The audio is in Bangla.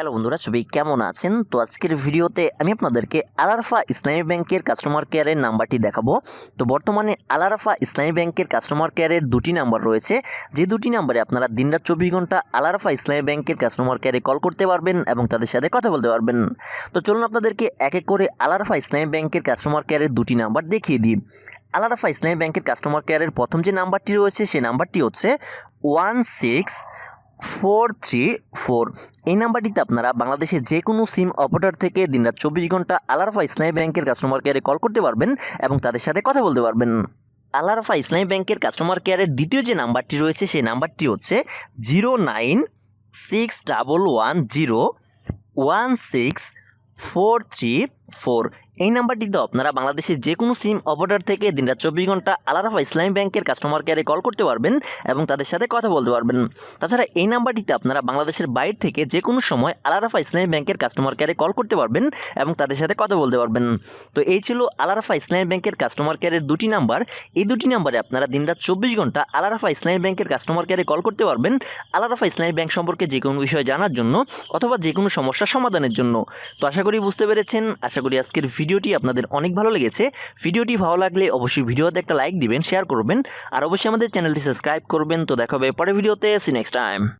হ্যালো বন্ধুরা, সবাই কেমন আছেন? তো আজকের ভিডিওতে আমি আপনাদেরকে আলারফা ইসলামী ব্যাংকের কাস্টমার কেয়ারের নাম্বারটি দেখাবো। তো বর্তমানে আলারফা ইসলামী ব্যাংকের কাস্টমার কেয়ারের দুটি নাম্বার রয়েছে। যে দুটি নাম্বারে আপনারা দিনরাত চব্বিশ ঘণ্টা আলারফা ইসলামী ব্যাংকের কাস্টমার কেয়ারে কল করতে পারবেন এবং তাদের সাথে কথা বলতে পারবেন। তো চলুন আপনাদেরকে এক এক করে আলারফা ইসলামী ব্যাংকের কাস্টমার কেয়ারের দুটি নাম্বার দেখিয়ে দিই। আলারফা ইসলামী ব্যাংকের কাস্টমার কেয়ারের প্রথম যে নাম্বারটি রয়েছে সেই নাম্বারটি হচ্ছে one six four three four. এই নাম্বারটিতে আপনারা বাংলাদেশের যে কোনো সিম অপারেটর থেকে দিনরাত চব্বিশ ঘণ্টা আলারফা ইসলামী ব্যাংকের কাস্টমার কেয়ারে কল করতে পারবেন এবং তাদের সাথে কথা বলতে পারবেন। আলারফা ইসলামী ব্যাংকের কাস্টমার কেয়ারের দ্বিতীয় যে নাম্বারটি রয়েছে, সেই নাম্বারটি হচ্ছে zero nine six double one zero one six four three four এই নাম্বারটিতে আপনারা বাংলাদেশের যে কোনো সিম অপারেটর থেকে দিনরাত চব্বিশ ঘণ্টা আলারফা ইসলামী ব্যাংকের কাস্টমার কেয়ারে কল করতে পারবেন এবং তাদের সাথে কথা বলতে পারবেন। তাছাড়া এই নাম্বারটিতে আপনারা বাংলাদেশের বাইরে থেকে যে কোনো সময় আলারাফা ইসলামী ব্যাংকের কাস্টমার কেয়ারে কল করতে পারবেন এবং তাদের সাথে কথা বলতে পারবেন। তো এই ছিল আলারাফা ইসলামী ব্যাংকের কাস্টমার কেয়ারের দুটি নাম্বার। এই দুটি নাম্বারে আপনারা দিনরাত চব্বিশ ঘণ্টা আলারাফা ইসলামী ব্যাংকের কাস্টমার কেয়ারে কল করতে পারবেন আলারাফা ইসলামী ব্যাংক সম্পর্কে যে কোনো বিষয় জানার জন্য অথবা যে কোনো সমস্যার সমাধানের জন্য। তো আশা করি বুঝতে পেরেছেন। আশা করি আজকের ভিডিওটি আপনাদের অনেক ভালো লেগেছে। ভিডিওটি ভালো লাগলে অবশ্যই ভিডিওতে একটা লাইক দিবেন শেয়ার করবেন, আর অবশ্যই আমাদের চ্যানেলটি সাবস্ক্রাইব করবেন। তো দেখা হবে পরের ভিডিওতে। C next time